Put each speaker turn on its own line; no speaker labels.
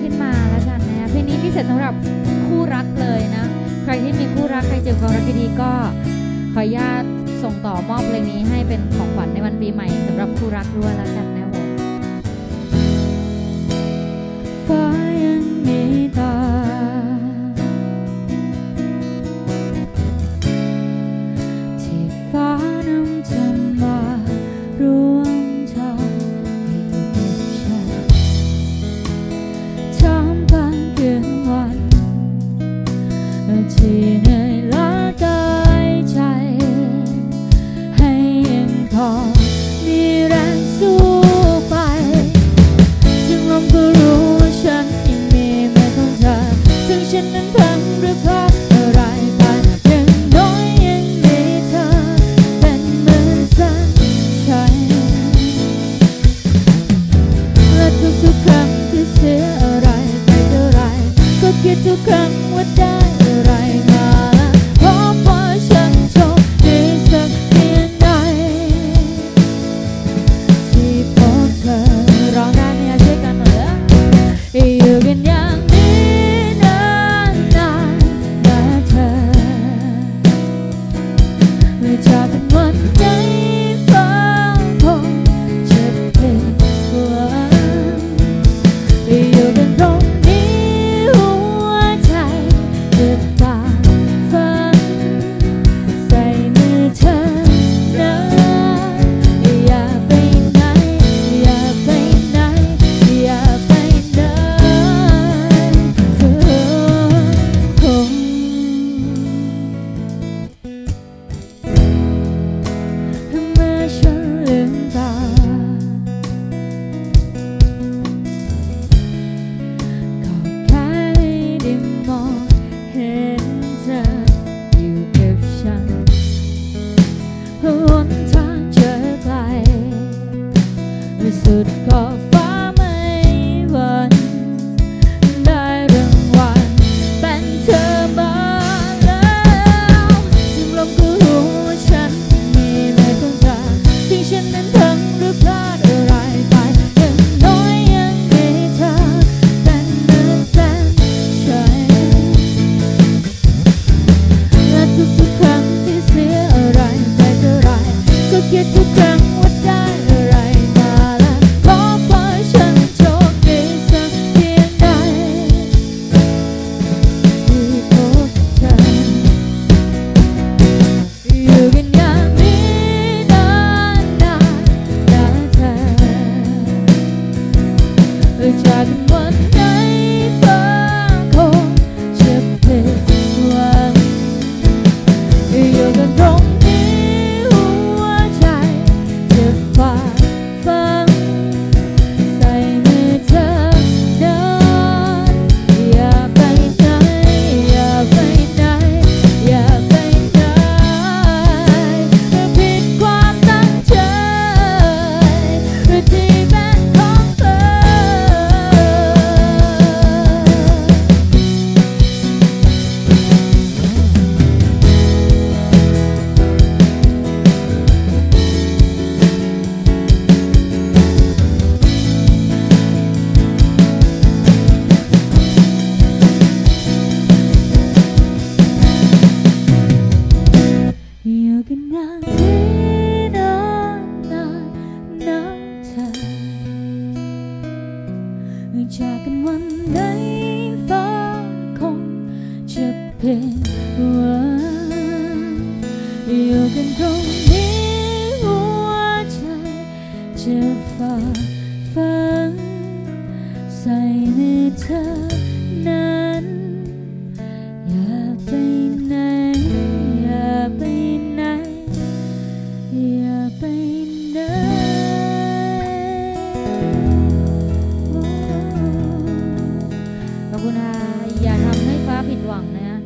ขึ้นมาแล้วกันนะเพลงนี้พิเศษสำหรับคู่รักเลยนะ ใครที่มีคู่รักใครเจอความรักดีก็ขออนุญาตส่งต่อมอบเพลงนี้ให้เป็นของขวัญในวันปีใหม่สำหรับคู่รักด้วยแล้วกันนะ
ที่เหนื่อยล้าตายใจ ให้ยังพอมีแรงสู้ไป ถึงลมก็รู้ว่าฉันยังมีไม่ของเธอ ถึงฉันนั้นพังหรือพลาดอะไรไปยังน้อยยังมีเธอ เป็นเหมือนสัญชัยและทุกๆครั้งที่เสียอะไรไปเท่าไรก็คิดทุกครั้ง ลืมว่าอยู่กันตรงนี้หัวใจขอบคุณค่ะอย่าทำให้ฟ้าผิดหวังนะ